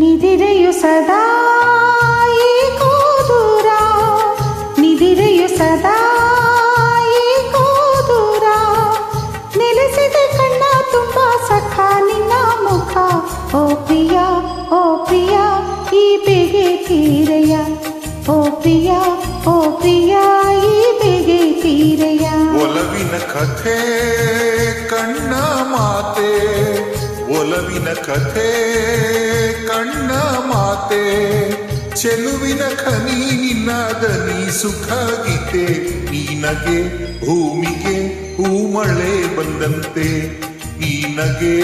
ನಿದಿರೆಯು ಸದಾ ಕೂದೂರ ನಿದಿರೆಯು ಸದಾ ಕೂದೂರ ನೆಲೆಸಿದೆ ಕಣ್ಣ ತುಂಬ ಸಖ ನಿನ್ನ ಮುಖ ಓ ಪ್ರಿಯ ಓ ಪ್ರಿಯ ಈ ಬೇಗೆ ತೀರೆಯ ಓ ಪ್ರಿಯ ಓ ಪ್ರಿಯ ಈ ಬೇಗೆ ತೀರೆಯ. ಒಲವಿನ ಕಥೆ, ಕಣ್ಣ ಮಾತೆ. ಒಲವಿನ ಕಥೆ, ಕಣ್ಣ ಮಾತೆ. ಚೆಲುವಿನ ಖನಿ ನಿನ್ನ ದನಿ ಸುಖ ಗೀತೆ. ನೀನಗೆ ಭೂಮಿಗೆ ಹೂಮಳೆ ಬಂದಂತೆ. ನೀನಗೆ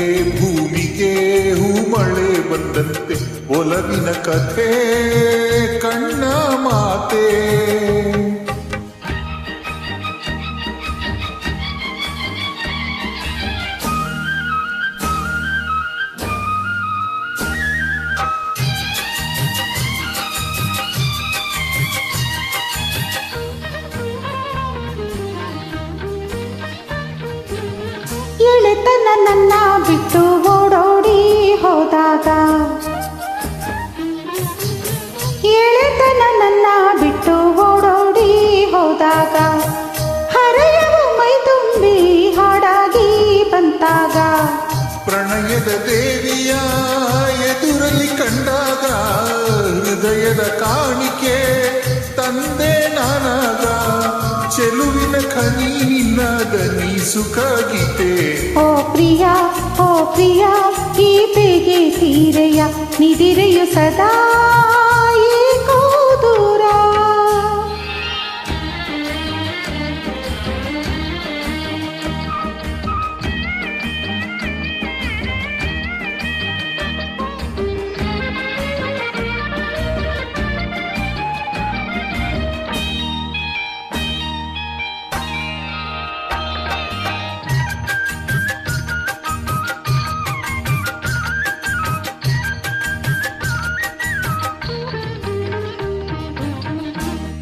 ಭೂಮಿಗೆ ಹೂಮಳೆ ಬಂದಂತೆ ಒಲವಿನ ಕಥೆ ಕಣ್ಣ ಮಾತೆ. ನನ್ನ ಬಿಟ್ಟು ಓಡೋಡಿ ಹೋದಾಗ ಎಳೆತನ ನನ್ನ ಬಿಟ್ಟು ಓಡೋಡಿ ಹೋದಾಗ ಹರೆಯವ ಮೈ ತುಂಬಿ ಹಾಡಾಗಿ ಬಂತಾಗ. ಪ್ರಣಯದ ದೇವಿಯ ಎದುರಲ್ಲಿ ಕಂಡಾಗ, ಹೃದಯದ ಕಾಣಿಕೆ ತಂದೆ ನಾನಾಗ. ಚೆಲುವಿನ ಖನಿ ನೀ ದನಿ ಸುಖ ಗೀತೆ ಓ ಪ್ರಿಯ ಓ ಪ್ರಿಯ, ಈ ಬೇಗೆ ತೀರೆಯ ನಿದಿರೆಯು ಸದಾ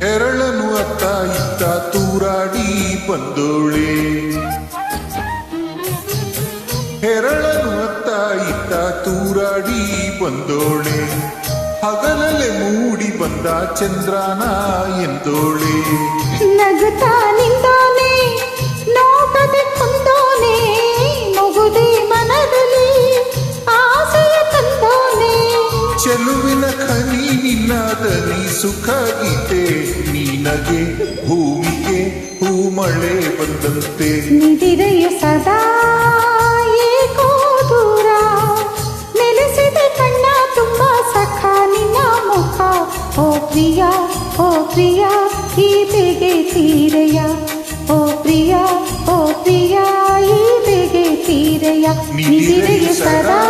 ಹೆರಳನು ಅತ್ತ ಇತ್ತ ತೂರಾಡಿ ಬಂದೋಳೆ. ಹೆರಳನು ಅತ್ತ ಇತ್ತ ತೂರಾಡಿ ಬಂದೋಳೆ. ಹಗಲಲೆ ಮೂಡಿ ಬಂದ ಚಂದ್ರನ ಎಂದೋಳೆ. ಚೆಲುವಿನ ಖನಿ ನಿನ್ನಾದಲ್ಲಿ ದನಿ ಸುಖ ಗೀತೆ ನೀನಗೆ ಭೂಮಿಗೆ ಹೂಮಳೆ ಬಂದಂತೆ. ನಿದಿರೆಯು ಸದಾ ಏಕೋ ದೂರ ನೆಲೆಸಿದೆ ಕಣ್ಣ ತುಂಬ ಸಖ. ನಿನ್ನ ಮುಖ ಓ ಪ್ರಿಯ ಓ ಪ್ರಿಯ ಬೇಗೆ ತೀರೆಯ. ಓ ಪ್ರಿಯ ಓ ಪ್ರಿಯ ಬೇಗೆ ತೀರೆಯ. ನಿದಿರೆಯು ಸದಾ